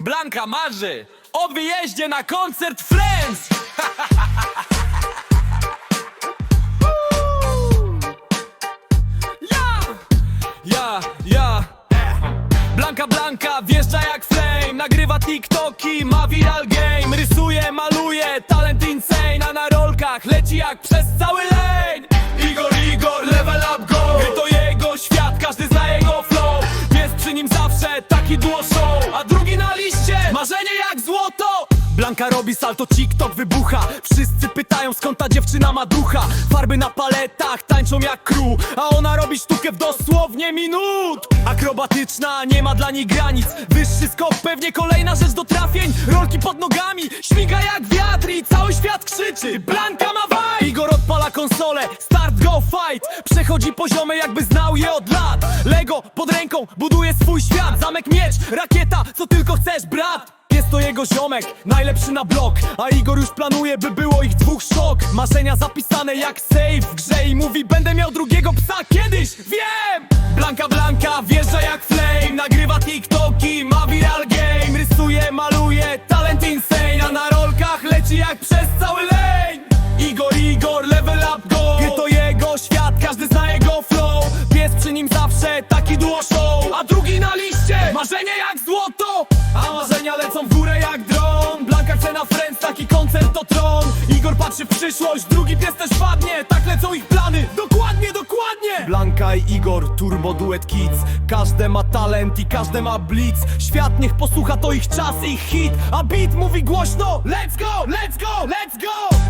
Blanka marzy o wyjeździe na koncert Friends! ja! Ja, ja! Blanka Blanka wjeżdża jak flame Nagrywa TikToki, ma viral game Rysuje, maluje, talent insane A na rolkach leci jak przez cały lane złoto! Blanka robi salto, TikTok wybucha. Wszyscy pytają skąd ta dziewczyna ma ducha. Farby na paletach, tańczą jak crew A ona robi sztukę w dosłownie minut. Akrobatyczna, nie ma dla niej granic. Wyższy skok, pewnie kolejna rzecz do trafień. Rolki pod nogami, śmiga jak wiatr I cały świat krzyczy. Blanka ma vibe! Igor odpala konsolę, start go fight. Przechodzi poziomy jakby znał je od lat. Lego pod ręką, buduje swój świat. Zamek miecz, rakieta, co tylko chcesz brat to jego ziomek, najlepszy na blok. A Igor już planuje, by było ich dwóch szok. Marzenia zapisane jak save w grze I mówi, będę miał drugiego psa kiedyś, wiem! Blanka Blanka wjeżdża jak flame. Nagrywa TikToki, ma viral game. Rysuje, maluje, talent insane. A na rolkach leci jak przez cały lane. Igor, Igor, level up go. Gry to jego świat, każdy zna jego flow. Pies przy nim zawsze, taki duo show. A drugi na liście, marzenie jak złoto chce na friends, taki koncert to tron Igor patrzy w przyszłość, drugi pies też padnie Tak lecą ich plany, dokładnie, dokładnie! Blanka i Igor, turbo duet kids. Każde ma talent i każde ma blitz. Świat niech posłucha, to ich czas, ich hit. A beat mówi głośno, let's go, let's go, let's go